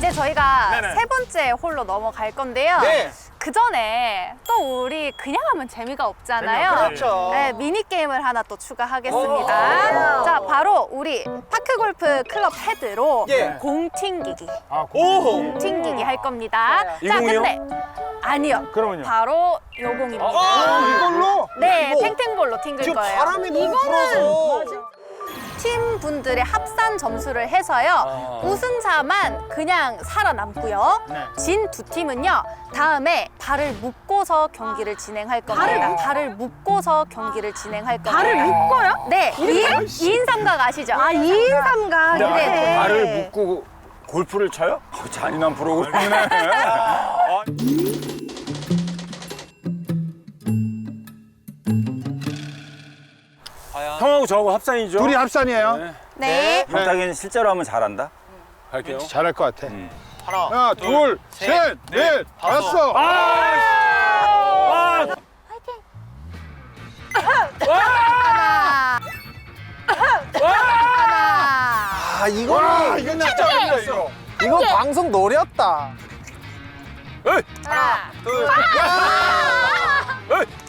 이제 저희가 네네. 세 번째 홀로 넘어갈 건데요. 네. 그 전에 또 우리 그냥 하면 재미가 없잖아요. 그렇죠. 네, 미니 게임을 하나 또 추가하겠습니다. 자, 바로 우리 파크 골프 클럽 헤드로 예. 공 튕기기, 아, 오! 공 튕기기 할 겁니다. 이 자, 공이요? 근데 아니요. 그러면요? 바로 요 공입니다. 아, 이걸로? 네, 이거 탱탱볼로 튕길 지금 거예요. 바람이 너무 불어서. 팀 분들의 합산 점수를 해서요 우승자만 그냥 살아남고요 네. 진두 팀은요 다음에 발을 묶고서 경기를 진행할 겁니다 발을 묶고서 경기를 진행할 겁니다 발을 묶어요? 네 2인, 2인 삼각 아시죠? 아, 2인 삼각. 네, 네. 네. 발을 묶고 골프를 쳐요? 어, 잔인한 프로그램이네. 아, 형하고 저하고 합산이죠? 둘이 합산이에요. 네. 네. 박탁이는 실제로 하면 잘한다. 갈게요. 잘할 것 같아. 음. 하나, 둘, 셋, 넷, 다섯. 아! 하나 하나 아, 이거는 와, 이건 진짜 어렵다, 이거. 이거 방송 노렸다. 에이! 하나 둘!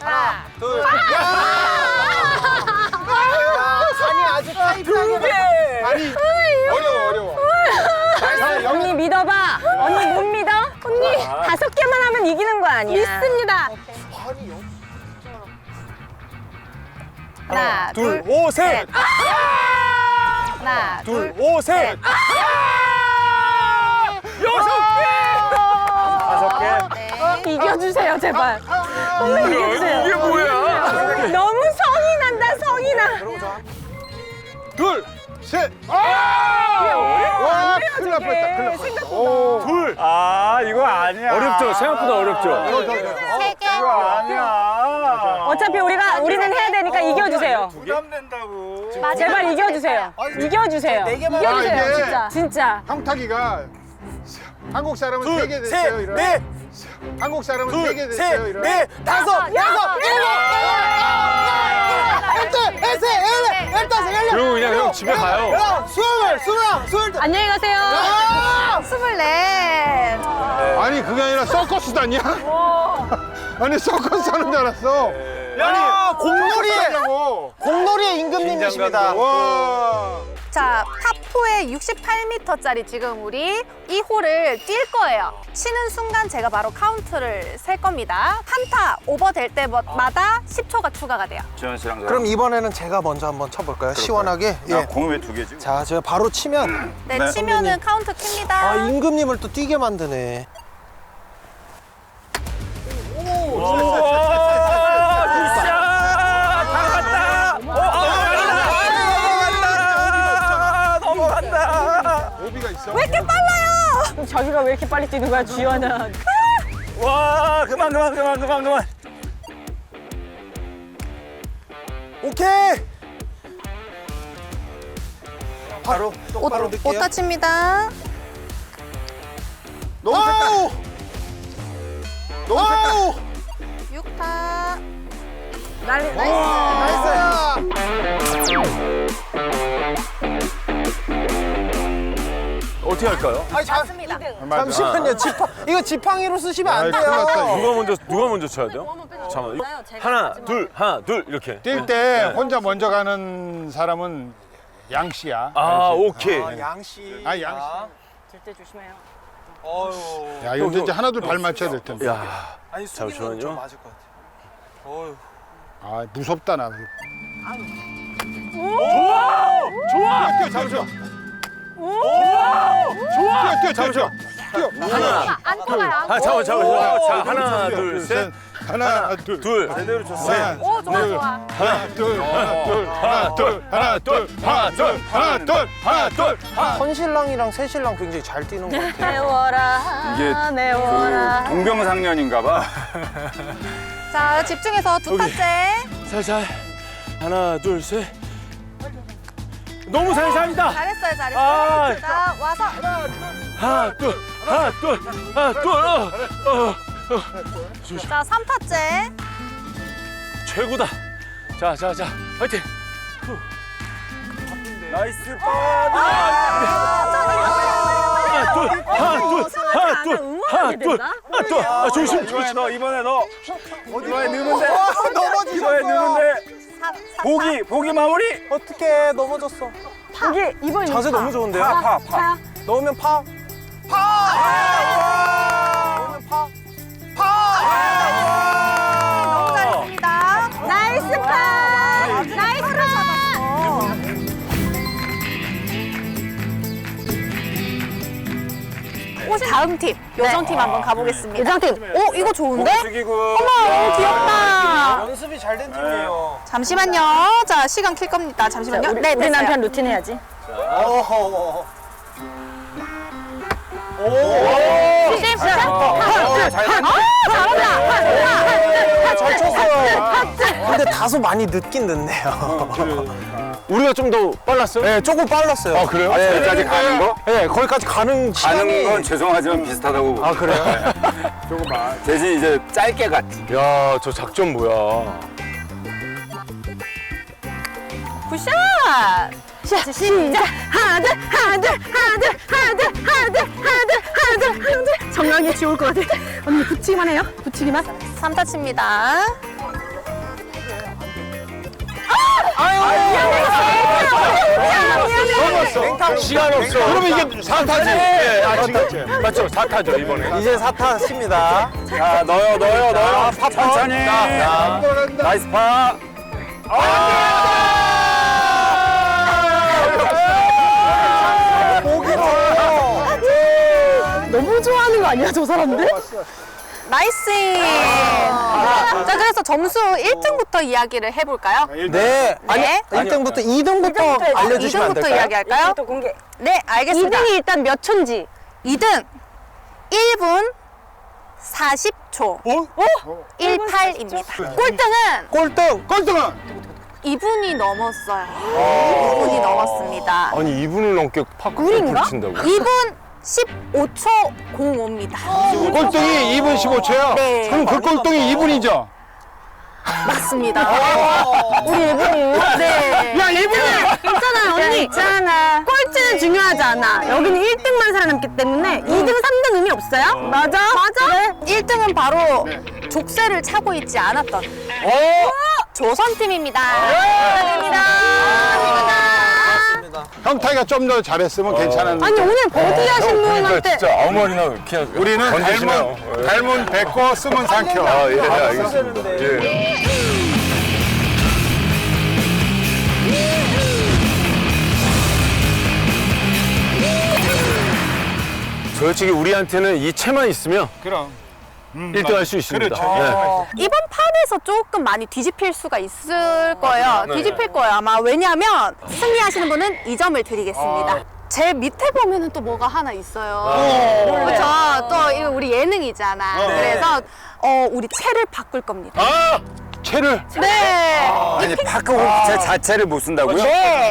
하나 둘, 야! 야, 산이 아주 타이트하게. 아니, 어려워, 어려워. 자, 여기 언니 믿어봐. 언니 못 믿어? 언니 다섯 개만 하면 이기는 거 아니야? 믿습니다. 하나 둘, 오, 셋! 하나 둘, 오, 셋! 여섯 개! 다섯 개? 네. 이겨주세요, 제발. 언니 이겨주세요. 이게 뭐야? 너무 성이 난다, 성이 나. 둘, 셋. 와, 큰일 날 뻔했다, 큰일 날 뻔했다. 오, 둘! 아, 이거 아니야. 어렵죠? 생각보다 어렵죠? 더, 더, 더. 세 개. 이거 아니야. 어차피 우리가 우리는 해야 되니까 이겨주세요. 부담된다고. 제발 이겨주세요. 이겨주세요. 네 개만 이겨주세요, 아, 이게- 진짜. 진짜. 형타기가 한국 사람은 세개 둘, 됐어요, 셋, 이런. 넷, 한국 사람은 세개 둘, 됐어요, 셋, 이런. 넷, 다섯, 여섯, 일곱! 열둘, 열셋, 열넷, 열다섯, 열여섯. 그리고 그냥 형 집에 가요. 야, 스물, 스물하나, 스물둘. 안녕히 가세요. 스물넷 아니, 그게 아니라 서커스 다냐? 아니, 서커스 하는 줄 알았어. 야, 공놀이에, 하냐고. 공놀이의 임금님이십니다. 와. 자, 파4의 68m짜리 지금 우리 이 홀을 뛸 거예요. 치는 순간 제가 바로 카운트를 셀 겁니다. 한타 오버 될 때마다 10초가 추가가 돼요. 지현 씨랑 저랑. 그럼 이번에는 제가 먼저 한번 쳐볼까요? 시원하게. 야, 예. 공이 왜 두 개지? 자, 제가 바로 치면 네, 네. 치면은 카운트 킵니다. 아, 임금님을 또 뛰게 만드네. 자기가 왜 이렇게 빨리 뛰는 거야, 주연아. 와, 그만, 그만, 그만, 그만, 그만. 오케이. 바로 똑바로 옷, 넣을게요. 옷 다 칩니다. 너무 셌다. 너무 셌다. 6타. 난리, 나이스. 어떻게 할까요? 아니, 잠, 맞습니다. 맞아. 잠시만요. 지팡, 이거 지팡이로 쓰시면 안 났다, 돼요. 누가 먼저 누가 먼저 쳐야 돼요? 잠깐만. 이거 하나, 둘, 하나, 둘 이렇게. 뛸 때 혼자 먼저 가는 사람은 양 씨야. 아? 오케이. 아, 양씨. 아, 양 절대 조심해요. 어휴. 야, 이거 이제 하나 둘 발 맞춰야 될 텐데. 야, 아니, 잠시만요. 좀 맞을 것 같아. 어휴. 아, 무섭다 나. 좋아. 뛰어 잡으셔. 좋아. 뛰어 뛰어 잡으셔. 뛰어. 하나, 안 들어가요. 안 아. 잠깐, 잠깐. 자, 하나, 둘, 둘, 셋, 하나, 둘, 둘. 제대로 쳤어. 하나, 오, 좋아, 좋아. 하나, 둘, 하나, 둘, 하나, 둘, 하나, 둘, 하나, 둘, 하나, 둘, 하나, 둘. 헌신랑이랑 새신랑 굉장히 잘 뛰는 것 같아요. 내워라. 이게 내워라. 동병상련인가 봐. 자, 집중해서 두 타째. 살살. 하나, 둘, 셋. 너무 살살이다. 잘했어요, 잘했어요. 아. 자, 와서. 하나, 둘, 하나, 둘, 하나, 둘. 어, 어. 자, 3타째. 최고다. 자, 자, 자, 화이팅. 후. 나이스 파. 하나, 둘, 하나, 나 응원하게 된다? 하나, 둘. 아, 조심, 이번에 너 이번에 너 이번에 넣으면 돼 이번에 넘어지셨어요. 넣으면 돼 보기 보기 마무리 어떻게 넘어졌어? 이게 이번 자세 너무 좋은데요? 파파파 넣으면 파. 파! 오, 다음 팀, 요정 팀 한번 가보겠습니다. 요정팀. 오, 이거 좋은데? 어머, 너무 귀엽다. 연습이 잘 된 팀이에요. 잠시만요. 자, 시간 킬 겁니다. 잠시만요. 우리, 네, 우리 됐어요. 남편 루틴 해야지. 어허. 시작! 시작! 잘 쳤어요. 근데 다소 많이 늦긴 늦네요. 우리가 좀 더 빨랐어요? 네, 조금 빨랐어요. 아, 그래요? 네, 여기까지 가는 거? 네, 거기까지 가는 시간이. 가는 건 죄송하지만 비슷하다고 아, 그래요? 대신 이제 짧게 갔지 야, 저 작전 뭐야? 굿샷! 시작! 시작! 하나, 둘, 하나, 둘, 하나, 둘, 하나, 둘, 하나, 둘, 하나, 둘, 하나, 둘, 하나, 둘. 정강이 지올 것 같아. 언니 붙이기만 해요? 붙이기만? 3타 칩니다. 넘었어. 시간 없어. 그러면 이게 4타지. 예, 아, 지금. 맞죠? 4타죠, 이번에. 이제 사타 칩니다. 자 넣어요 넣어요 넣어요 파 천천히 야. 나이스 파 너무 좋아하는 거 아니야, 저 사람들? 나이스! 자, 그래서 점수 1등부터 이야기를 해볼까요? 네. 아니, 네. 1등부터 2등부터 알려주시면 안 2등부터 될까요? 이야기할까요? 또 공개. 네, 알겠습니다. 2등이 일단 몇 초인지. 2등 1분 40초 어? 18입니다. 꼴등은 꼴등. 꼴등은? 2분이 넘었어요. 2분이 넘었습니다. 아니, 2분을 넘게 파크 우린가? 친다고. 2분 15초 05입니다. 꼴등이 2분 15초야? 네. 그럼 그 꼴등이 2분이죠? 맞습니다. 우리 1분이. 네. 야, 2분이! 있잖아, 언니. 있잖아. 꼴찌는 중요하지 않아. 여기는 1등만 살아남기 때문에 2등, 3등 의미 없어요? 맞아. 맞아. 1등은 바로 족쇄를 차고 있지 않았던 어? 조선팀입니다. 축하드립니다. 형타이가 좀 더 잘했으면 괜찮았는데. 아니, 오늘 버디 하신 그러니까 분한테. 진짜 아무 말이나 그냥 우리는 닮은, 닮은 뱉고 쓰면 삼켜. 아, 예, 알겠습니다. 예. 솔직히 우리한테는 이 채만 있으면 그럼 1등 할 수 있습니다. 그렇죠. 네. 이번 판에서 조금 많이 뒤집힐 수가 있을 거예요. 뒤집힐 거예요. 아마 왜냐하면 승리하시는 분은 2점을 드리겠습니다. 제 밑에 보면은 또 뭐가 하나 있어요. 그렇죠. 또 이거 우리 예능이잖아. 그래서 어, 우리 채를 바꿀 겁니다. 아! 채를 네. 아니 파크 제 자체를 못 쓴다고요?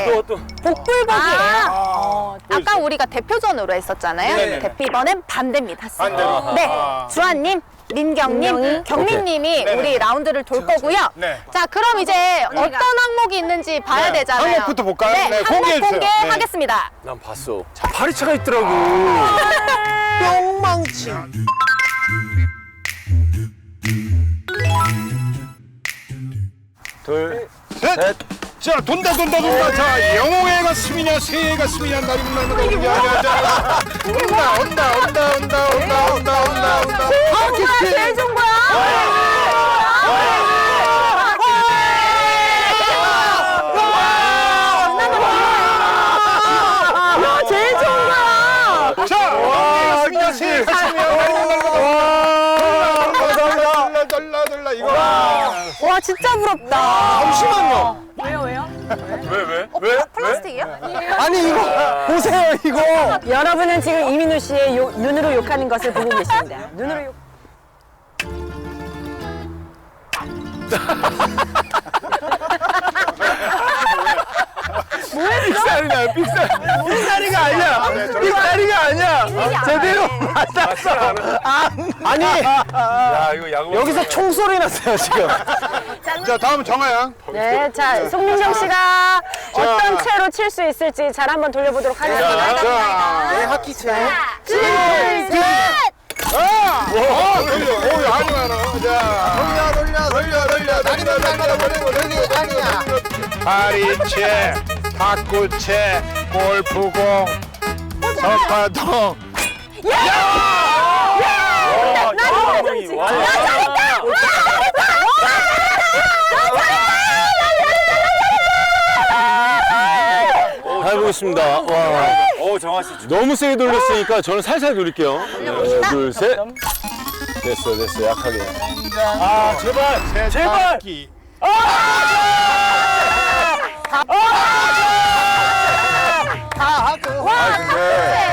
또, 또. 복불복이에요. 아까 우리가 대표전으로 했었잖아요. 네네. 대표 이번엔 반대입니다. 반대로. 네, 주한님, 민경님, 경민님이 우리 라운드를 돌 거고요. 네. 자, 그럼 이제 어떤 항목이 있는지 봐야 네, 되잖아요. 항목부터 볼까요? 네, 네, 항목 공개해 주세요. 공개하겠습니다. 난 봤어. 자, 파리채가 있더라고. 뿅망치. 둘, 셋. 자, 돈다, 돈다, 돈다. 자, 영웅의 가슴이냐, 새의 가슴이냐, 날이 문나는 거. 온다, 온다, 온다, 온다, 온다, 온다, 온다, 온다. 아, 키스. 제일 좋은 거야. 야, 제일 좋은 거야. 자, 영웅의 가슴이냐, 새의 가슴이냐, 날이 문나는 거. 와, 달라, 달라, 달라, 이거. 와, 진짜 부럽다. 잠시만요. 왜, 왜? 어, 왜? 플라스틱이요? 아니, 이거 보세요, 이거. 여러분은 지금 이민우 씨의 요- 눈으로 욕하는 것을 보고 계십니다. 눈으로 욕. 빅살이냐, 빅살. 빅살이가 아니야. 빅살이가 아니야. 제대로 맞았어. 아니, 야, 이거 야구. 여기서 총소리 났어요, 지금. 자 다음은 정아양. 네, 자 송민경 씨가 어떤 채로 칠 수 있을지 잘 한번 돌려보도록 하겠습니다. 자, 내 하키채. 아! 어, 돌려. 오, 야, 아니 많아. 자, 돌려, 돌려, 돌려, 돌려, 돌려, 돌려, 돌려, 돌려, 돌려, 파리채, 탁구채, 골프공, 서파동. 야! 야! 나 이거 좀 야, 잘했다. 잘 보겠습니다. 와. 오 정아 씨. 너무 세게 돌렸으니까 저는 살살 돌릴게요. 하나, 둘, 셋. 됐어, 됐어. 약하게. 아 제발, 제발. 아! 아! 아! 아! 아! 아! 아!